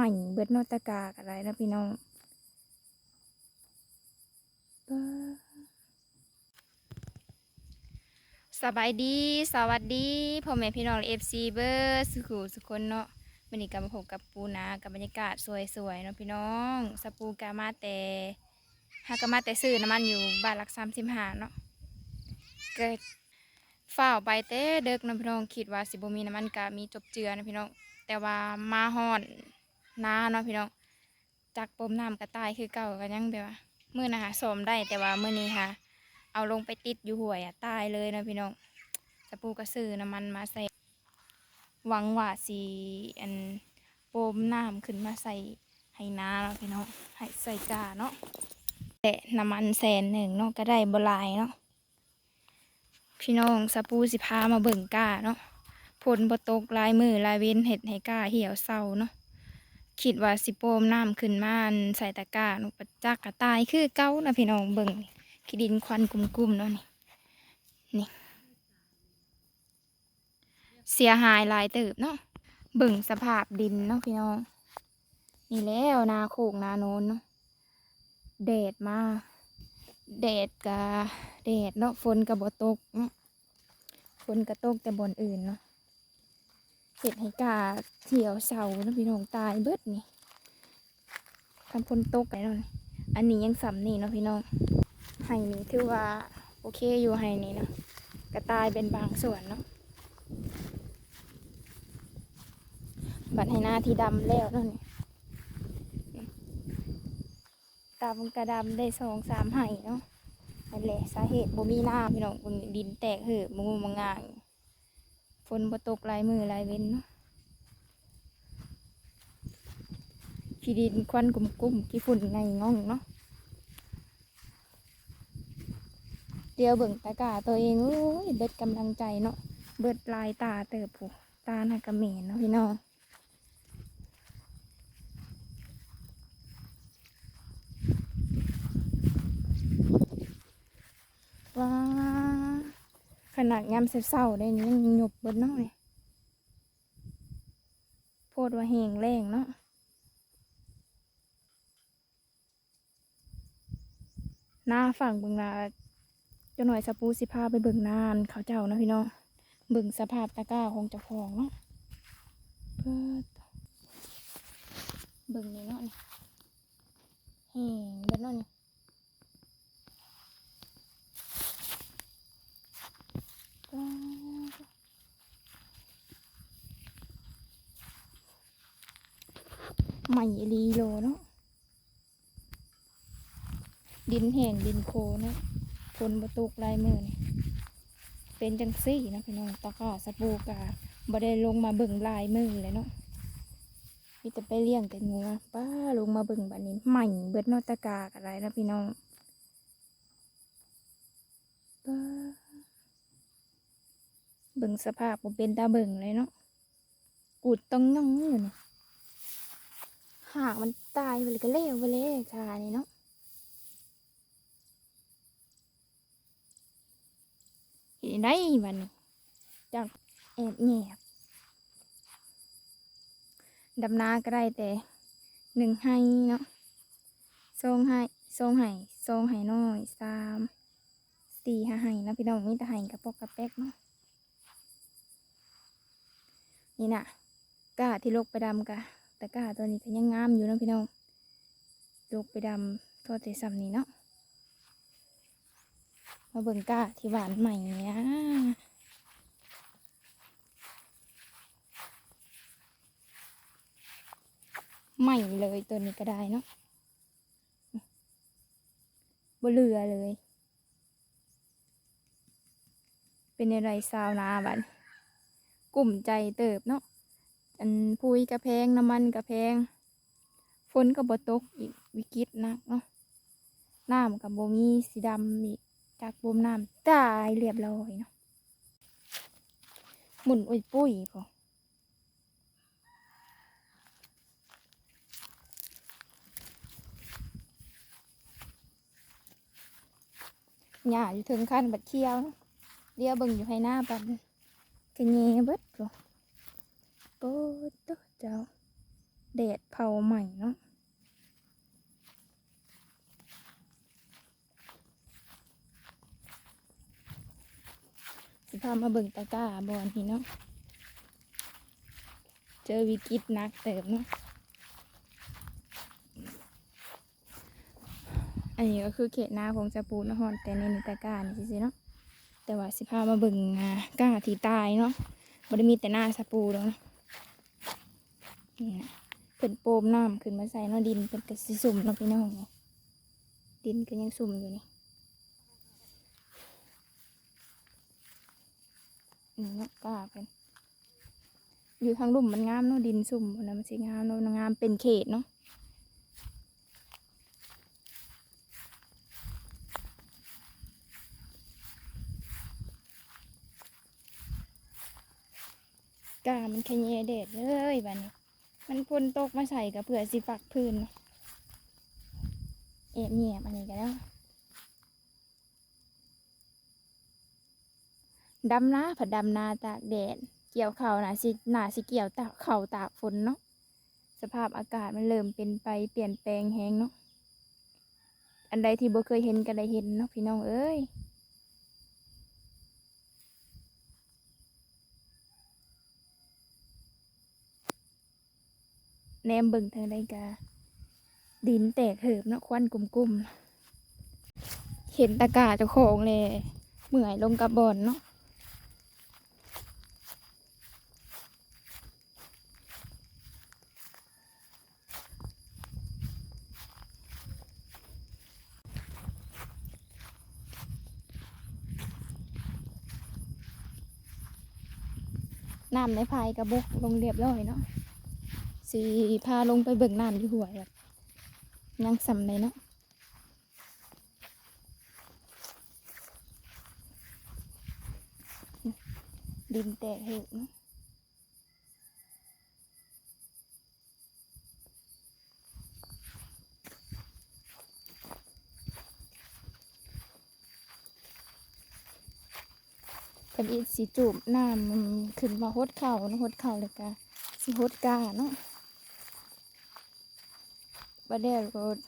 ใหม่เบิดโนตกากอะไรนะพี่น้องเบ้อสบายดี สวัสดีพ่อแม่พี่น้องเอฟซีเบอร์สุขุสุคนเนาะวันนี้ก็มาพบกับปูนากับบรรยากาศสวยๆเนาะพี่น้องสปูกามาแต่ฮากามาแต่ซื้อน้ำมันอยู่บ้านหลักสามสิบห้าเนาะเกิดฝ้าวไปเต้เด็กเนาะพี่น้องคิดว่าสิบมีน้ำมันกะมีจบเจือนะพี่น้องแต่ว่ามาฮอน นาเนาะพี่น้องจักปมน้ำกระต่ายคือเก่ากันยังแบบว่ามื่อนะคะสมได้แต่ว่ามื่อนี้ค่ะ เอาลงไปติดอยู่ห่วยอะตายเลยเนาะพี่น้องสปูกระสือน้ำมันมาใส่หวังว่าสีอันปมน้ำขึ้นมาใส่ให้นาเนาะพี่น้องให้ใส่กาเนาะแต่น้ำมันแสนหนึ่งเนาะก็ได้บลายเนาะพี่น้องสปูสิพามาเบิ่งกาเนาะผลบตกลายมือลายเว้นเห็ดให้ก้าเหี่ยวเศร้าเนาะ คิดว่าสิโปมน้ำขึ้นมาใส่ตะกร้าเนาะประจักกระตายคือเก้านะพี่น้องเบิ่งขี้ดินควันกลุ่มๆเนาะนี่นี่ เสียหายหลายเติบเนาะเบิ่งสภาพดินเนาะพี่น้อง นี่แล้วนาโคกนาโนนเนาะแดดมาแดดกะแดดเนาะฝนกะบ่ตกฝนกระตกแต่บนอื่นเนาะ เห็ดให้กาเที่ยวเสาแล้วพี่น้องตายเบิดนี่คำพนตกไปเนาะนี่อันนี้ยังสำนี่เนาะพี่น้องไห้นี่ถือว่าโอเคอยู่ไห้นี่เนาะกระตายเป็นบางส่วนเนาะบัดให้หน้าที่ดำแล้วเนาะนี่ดำกระดำได้สองสามไห้เนาะนั่นแหละสาเหตุบ่มีหน้ำพี่น้องดินแตกเหือะมังมังงาง ฝนบ่ตกหลายมือหลายเว้นเนาะขี้ดินควันกลุ่มๆขี้ฝุ่นไงง่องเนาะเดียวเบิ่งตากาตัวเองโอ้ยเบิดกำลังใจเนาะเบิดลายตาเติบผู้ตาหน้ากระเหมนเนาะพี่น้อง ขนาดยามเศร้าได้นี้ยังหยบเบิดนาะนี่โพดว่าแหงแรงเนาะหน้าฝั่งเบิงนาเจ้าหน่อยสปูสิพาไปเบิ่งนานเขาเจ้านะพี่น้องเบิ่งสภาพตะกร้าของเจ้าของเนาะเปิดเบิ่งนี่เนาะนี่แห้งเบิดเนาะนี่ป๊าดให ม่อีหลีโลเนาะดินแห้งดินโคเนาะฝนประตุกลายมือนี่เป็นจังซี่นะพี่น้องตะกร้าสปูกาบ่ได้ลงมาเบิ่งลายมือเลยเนาะมีแต่ไปเลี้ยงแต่งัวป้าลงมาเบิ่งบัดนี้ใหม่เบิดนอตะกากอะไรนะพี่น้องป้าเบิ่งสภาพบ่เป็นตาเบิ่งเลยเนาะกูดต้องย่องอยู่นี่ย หากมันตายไปเลยก็เลวไปเลยชานี่เนาะเห็นได้บัดนจากแอบแงบดำนาก็ได้แต่หนึ่งให้เนาะทรงให้ทรงให้ทรงให้น้อยสามสี่ห้าให้นะพี่น้องมีแต่ให้กระปอกกระแป๊กเนาะนี่น่ะกาที่ลกไปดำกะ แต่กาตัวนี้ก็ยังงามอยู่นะพี่น้องลกไปดำทั่วแต่ซ้ำนี้เนาะมาเบิ่งก้าที่หวานใหม่เนี่ยใหม่เลยตัวนี้ก็ได้เนาะบเหลือเลย เป็นอะไรซาวนาบันกลุ่มใจเติบเนาะ อันพุยกระแพงน้ำมันกระแพงฝนก็บ่ตกอีกวิกฤตหนักเนาะน้ำกับบ่มีสีดำอีกจากบมน้ำตายเรียบร้อยเนาะหมุนอุ้ยปุ้ยพอหญ้าอยู่ถึงขั้นบัดเคี้ยวเนาะเดียวเบิ่งอยู่ให้หน้าบัดกระเงเบิดพอ โป๊ดโตเจ้าแดดเผาใหม่เนาะสิพามาเบิ่งตะกร้าบอนนี่เนาะ เจอวิกฤตนักเติมเนาะ อันนี้ก็คือเขตนาของสปูนครแต่ในนิตะกร้านี่สิเนาะ แต่ว่าสิพามาเบิ่งอ่ากล้าที่ตายเนาะบ่ได้มีแต่หน้าสปูแล้วเนาะ นี่นะเพิ่นโปมน้ำขึ้นมาใส่เนาะดินเป็นกระสิสุ่มเนาะพี่น้องดินก็ยังสุ่มอยู่นี่นี่นาะกล้าเป็นอยู่ทางลุ่มมันงามเนาะดินสุ่มนะมันสิงามเนาะงามเป็นเขตเนาะก้ามันขยแดดเลยบัดนี้ มันพ่นตกมาใส่กับเผื่อสิฝักพื้นเนาะเอบเงียบอันนี้ก็แล้วดำนาผัดดำนาตากแดด เกี่ยวเข่าวนะสิหนาสิเกี่ยวตากเข่าตากฝนเนาะสภาพอากาศมันเริ่มเป็นไปเปลี่ยนแปลงแหงเนาะอันใดที่บ่เคยเห็นก็ได้เห็นเนาะพี่น้องเอ้ย แนมเบิ่งทางใดกาดินแตกเหิบเนาะควันกลุ่มๆ เห็นตะกาเจ้าของเลยเหมื่อยลงกับบอนเนาะน้ำในพายกระบกลงเรียบร้อยเนาะ สีพาลงไปเบิ่งน้ำอยู่หัวยแบบยังสำเลยเนาะดินแตกเหวเนาะกันอีสีจูบน้ำขึ้นมาหดเข่าหดเข่าเลยกะสิหดกาเนาะ บ่ได้รถ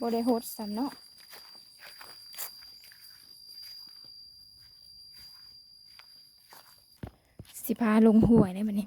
บ่ได้หดซ้ำเนาะสิพาลงหวยได้บัดนี้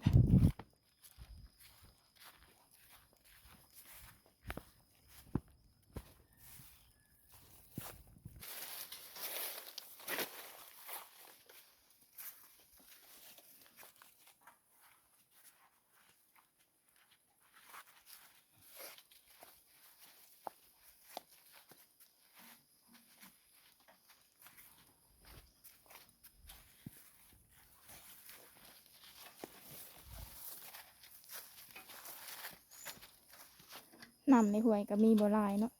น้ำในห่วยก็มีบ่หลายเนาะ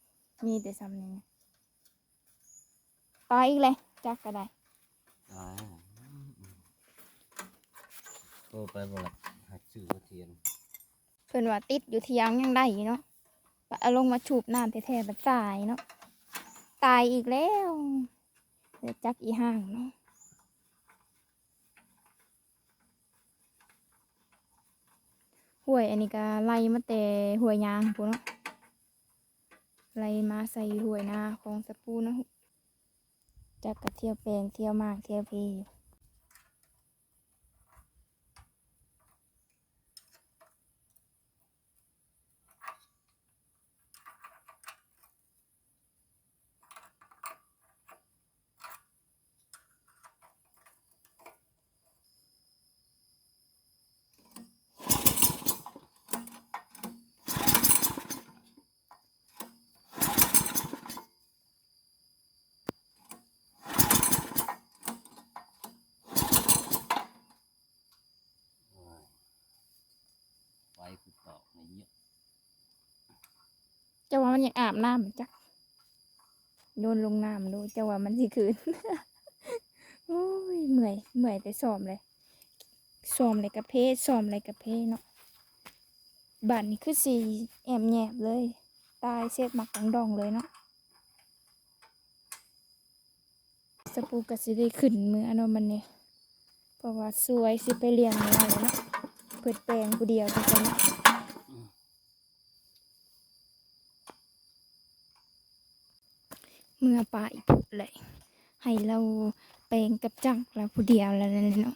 มีแต่ซ้ำนี่ตายอีกเลยจักก็ได้อ่าโทรไปบอกหักชื่อว่าเทียนเพิ่นว่าติดอยู่เที่ยงยังได้อยู่เนาะว่าเอาลงมาฉูบน้ำแท้ๆมันตายเนาะตายอีกแล้วเดี๋ยวจักอีห่างเนาะห้วยอันนี้ก็ไล่มาแต่ห้วยยางพูนเนาะ ไลมาใส่หวยนาของสปูนะจักกะเที่ยวแปลงเที่ยวมากเที่ยวพีอยู่ ไฟคือตอกในเยอะ เจ้าว่า มันยังอาบน้ำจักโยนลงน้ำดูเจ้าว่ามันสิคืนโอ้ยเมื่อยเมื่อยแต่ซ้อมเลยซ้อมเลยกระเพซ้อมเลยกระเพเนาะบ้านนี้คือสีแอบแยบเลย ตายเสียดหมักดังดองเลยเนาะสปูกระสิได้ขึ้นมืออันนมันเนี่ยเพราะว่าสวยสิไปเลี้ยงเนื้อเลยเนาะเปิดแปลงกูเดียวจังๆเนาะ เมื่อป่าอีพุเลย ให้เราแปลงกับจักรเราผู้เดียวแล้วนั่นเนาะ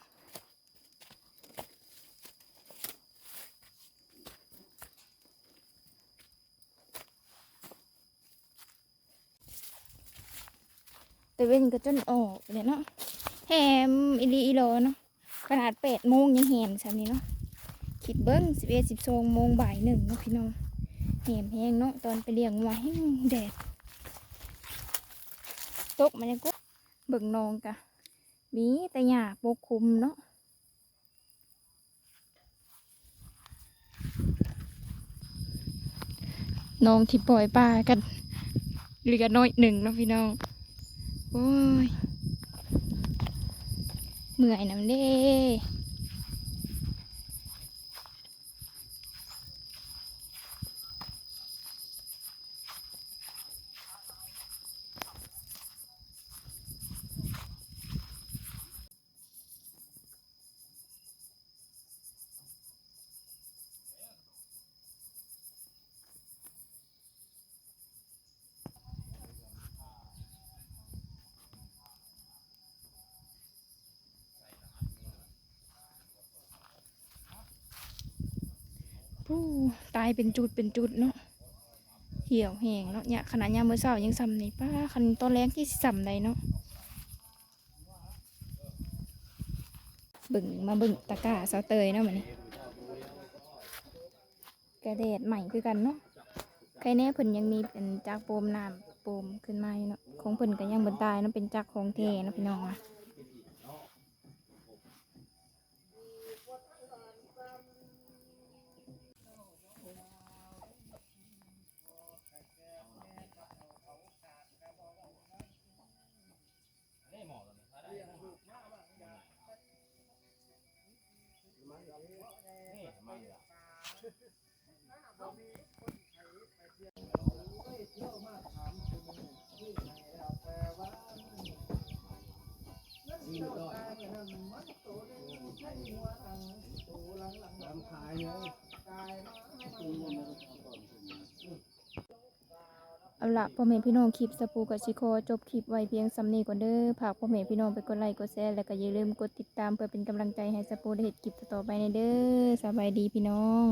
แต่เว้นก็จนออกเลยเนาะแฮมอีลีอีโลเนาะขนาดแปดโมงยังแฮมสามนี้เนาะคิดเบิ้งสิบเอ็ดสิบสองโมงบ่ายหนึ่งเนาะพี่น้องแฮมแห้งเนาะตอนไปเลี้ยงวัวแห้งแดด ตกมันยังก็เบิ่งนองกะมีแต่หญ้าปกคลุมเนาะน้องที่ปล่อยปลากันเหลือน้อยหนึ่งเนาะพี่น้อง โอ้ย เมื่อยน้ำเด้ ตายเป็นจุดเป็นจุดเนาะเหี่ยวแห้งเนาะเนี่ยขนาดยามมื้อเช้ายังซ้ำนี่ป้าคันตอนแรกที่สิซ้ำใดเนาะเบิ่งมาบิ่งตะกร้าเสาเตยเนาะมันนี้กระเดดใหม่คือกันเนาะใครแน่เพิ่นยังมีเป็นจักโปมน้ำโปมขึ้นมาเนาะของเพิ่นก็ยังบ่ตายเนาะเป็นจักของแท้เนาะพี่น้องว่ะ ขายเนี่ย เอาละพ่อแม่พี่น้องคลิปสปูกับชิโคจบคลิปไว้เพียงสำนีก่อนเด้อฝากพ่อแม่พี่น้องไปกดไลค์กดแชร์และก็อย่าลืมกดติดตามเพื่อเป็นกำลังใจให้สปูได้เห็ดคลิปต่อไปในเด้อสบายดีพี่น้อง